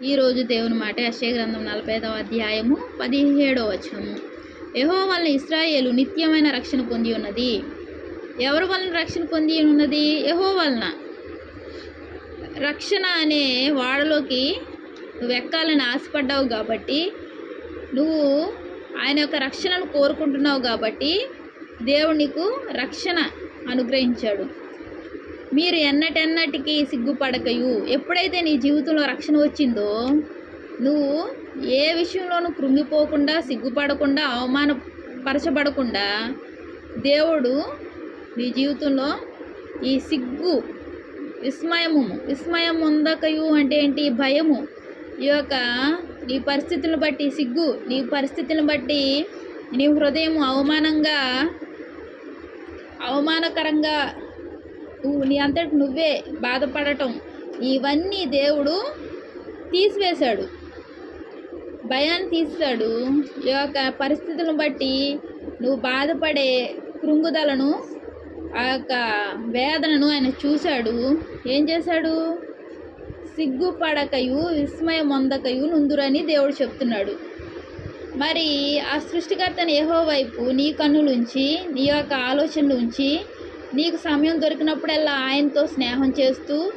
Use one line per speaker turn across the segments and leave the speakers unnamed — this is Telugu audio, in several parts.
ఈరోజు దేవుని మాట యశ్య గ్రంథం నలభై ఐదవ అధ్యాయము పదిహేడవ వచనము యహో వలన ఇస్రాయేలు నిత్యమైన రక్షణ పొంది ఉన్నది. ఎవరి వలన రక్షణ పొంది ఉన్నది? యహో వలన. రక్షణ అనే వాడలోకి నువ్వు ఎక్కాలని ఆశపడ్డావు కాబట్టి నువ్వు ఆయన యొక్క రక్షణను కోరుకుంటున్నావు కాబట్టి దేవుడు నీకు రక్షణ అనుగ్రహించాడు. మీరు ఎన్నటెన్నటికి సిగ్గుపడకయు. ఎప్పుడైతే నీ జీవితంలో రక్షణ వచ్చిందో నువ్వు ఏ విషయంలోనూ కృంగిపోకుండా సిగ్గుపడకుండా అవమానపరచబడకుండా దేవుడు నీ జీవితంలో ఈ సిగ్గు విస్మయము విస్మయం ఉందకయు అంటే ఏంటి? భయము. ఈ యొక్క నీ పరిస్థితులను బట్టి సిగ్గు నీ పరిస్థితులను బట్టి నీ హృదయం అవమానంగా అవమానకరంగా నీ అంతటి నువ్వే బాధపడటం. ఇవన్నీ దేవుడు తీసివేశాడు. భయాన్ని తీస్తాడు ఈ యొక్క పరిస్థితులను బట్టి నువ్వు బాధపడే కృంగుదలను ఆ యొక్క వేదనను ఆయన చూశాడు. ఏం చేశాడు? సిగ్గుపడకయు విస్మయం అందకయు నుందురని దేవుడు చెప్తున్నాడు. మరి ఆ సృష్టికర్తని ఏహో వైపు నీ కన్నులుంచి నీ యొక్క ఆలోచనలు ఉంచి నీకు సమయం దొరికినప్పుడల్లా ఆయనతో స్నేహం చేస్తూ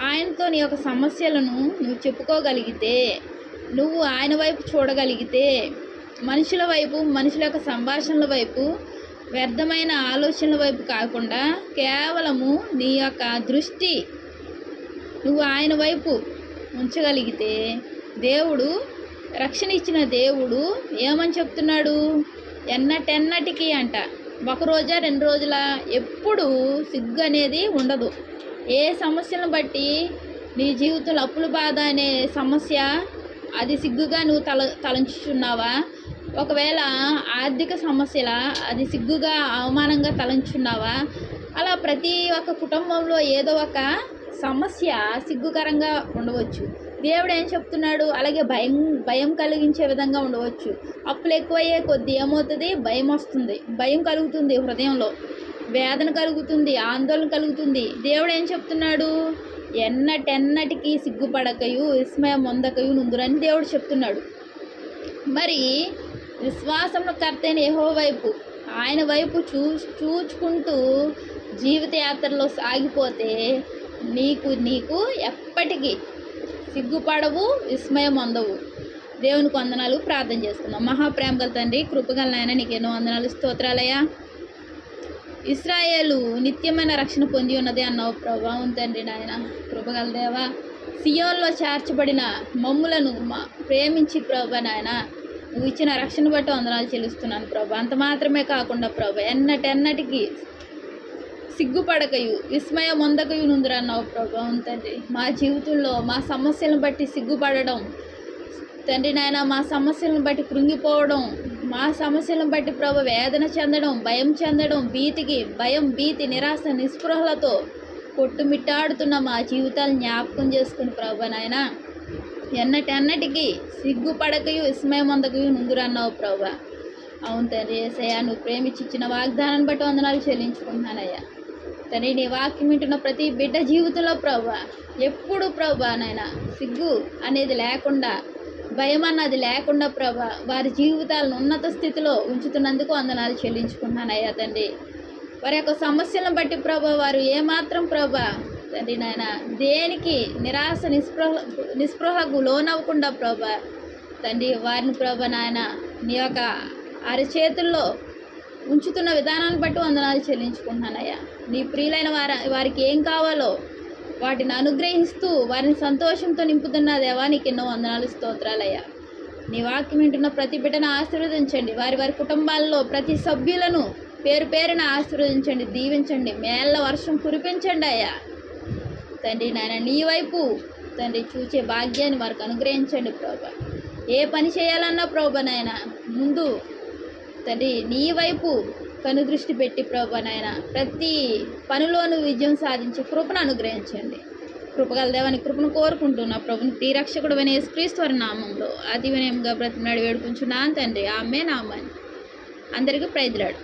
ఆయనతో నీ యొక్క సమస్యలను నువ్వు చెప్పుకోగలిగితే నువ్వు ఆయన వైపు చూడగలిగితే మనుషుల వైపు మనుషుల యొక్క సంభాషణల వైపు వ్యర్థమైన ఆలోచనల వైపు కాకుండా కేవలము నీ యొక్క దృష్టి నువ్వు ఆయన వైపు ఉంచగలిగితే దేవుడు రక్షణ ఇచ్చిన దేవుడు ఏమని చెప్తున్నాడు? ఎన్నటెన్నటికి అంట. ఒక రోజా రెండు రోజుల? ఎప్పుడు సిగ్గు అనేది ఉండదు. ఏ సమస్యలను బట్టి నీ జీవితంలో అప్పుల బాధ అనే సమస్య అది సిగ్గుగా నువ్వు తల తలంచుచున్నావా? ఒకవేళ ఆర్థిక సమస్యల అది సిగ్గుగా అవమానంగా తలంచున్నావా అలా ప్రతి ఒక్క కుటుంబంలో ఏదో ఒక సమస్య సిగ్గుకరంగా ఉండవచ్చు. దేవుడు ఏం చెప్తున్నాడు? అలాగే భయం భయం కలిగించే విధంగా ఉండవచ్చు. అప్పులు ఎక్కువయ్యే కొద్దీ ఏమవుతుంది? భయం వస్తుంది. భయం కలుగుతుంది హృదయంలో. వేదన కలుగుతుంది ఆందోళన కలుగుతుంది. దేవుడు ఏం చెప్తున్నాడు? ఎన్నటెన్నటికి సిగ్గుపడకయు విస్మయం పొందకయు నుందురని దేవుడు చెప్తున్నాడు. మరి విశ్వాసం కర్తైన ఏహో వైపు ఆయన వైపు చూ చూచుకుంటూ జీవితయాత్రలో సాగిపోతే నీకు నీకు ఎప్పటికీ సిగ్గుపడవు విస్మయం అందవు దేవుని వందనాలు. ప్రార్థన చేసుకుందాం. మహాప్రేమ గల తండ్రి కృపగల నాయన నీకు ఎన్నో వందనాలు. స్తోత్రాలయ్యా. ఇస్రాయేలు నిత్యమైన రక్షణ పొంది ఉన్నది అన్నావు ప్రభావం తండ్రి నాయన కృపగల దేవా. సియోన్లో చేర్చబడిన మమ్ములను మా ప్రేమించి ప్రభా నాయన నువ్వు ఇచ్చిన రక్షణ బట్టి వందనాలు చెల్లిస్తున్నాను ప్రభా. అంత మాత్రమే కాకుండా ప్రభా ఎన్నటెన్నటికి సిగ్గుపడకయు విస్మయం పొందకయు నుందురన్నావు ప్రభావం తండ్రి మా జీవితంలో మా సమస్యలను బట్టి సిగ్గుపడడం తండ్రి నాయన మా సమస్యలను బట్టి కృంగిపోవడం మా సమస్యలను బట్టి ప్రభు వేదన చెందడం భయం చెందడం భీతికి భయం భీతి నిరాశ నిస్పృహలతో కొట్టుమిట్టాడుతున్న మా జీవితాలు జ్ఞాపకం చేసుకుని ప్రభు నాయన. ఎన్నటెన్నటికి సిగ్గుపడకయు విస్మయమొందకయు నుందురన్నావు ప్రభా. అవును తండ్రి ఏసయ్యా నువ్వు ప్రేమించిన వాగ్దానాన్ని బట్టి వందనాలు చెల్లించుకుంటున్నానయ్యా. తండ్రి నీ వాక్యం వింటున్న ప్రతి బిడ్డ జీవితంలో ప్రభా ఎప్పుడు ప్రభా నాయన సిగ్గు అనేది లేకుండా భయం అన్నది లేకుండా ప్రభా వారి జీవితాలను ఉన్నత స్థితిలో ఉంచుతున్నందుకు వందనాలు చెల్లించుకున్నానయ్యా తండ్రి. వారి యొక్క సమస్యలను బట్టి ప్రభా వారు ఏమాత్రం ప్రభా తండ్రి నాయన దేనికి నిరాశ నిస్పృహ నిస్పృహకు లోనవ్వకుండా ప్రభా తండ్రి వారిని ప్రభా నాయన నీ యొక్క అరచేతుల్లో ఉంచుతున్న విధానాన్ని బట్టి వందనాలు చెల్లించుకుంటున్నానయ్యా. నీ ప్రియులైన వారి వారికి ఏం కావాలో వాటిని అనుగ్రహిస్తూ వారిని సంతోషంతో నింపుతున్న దేవా నీకు ఎన్నో వందనాలు స్తోత్రాలయ్యా. నీ వాక్యం వింటున్న ప్రతి బిడ్డను ఆశీర్వదించండి. వారి వారి కుటుంబాల్లో ప్రతి సభ్యులను పేరు పేరున ఆశీర్వదించండి దీవించండి మేళ్ళ వర్షం కురిపించండి అయ్యా. తండ్రి నాయన నీ వైపు తండ్రి చూచే భాగ్యాన్ని వారికి అనుగ్రహించండి ప్రభా. ఏ పని చేయాలన్నా ప్రభా నాయన ముందు తండ్రి నీ వైపు కనుదృష్టి పెట్టి ప్రభు నాయన ప్రతి పనిలోనూ విజయం సాధించే కృపను అనుగ్రహించండి. కృపగల దేవాని కృపను కోరుకుంటున్నా ప్రభుని ప్రియరక్షకుడు అనే క్రీస్తు నామంలో అతి వినయంగా బ్రతిమలాడి వేడుకుంటున్నాను తండ్రి. ఆమె నామని అందరికీ ప్రైజ్లాడు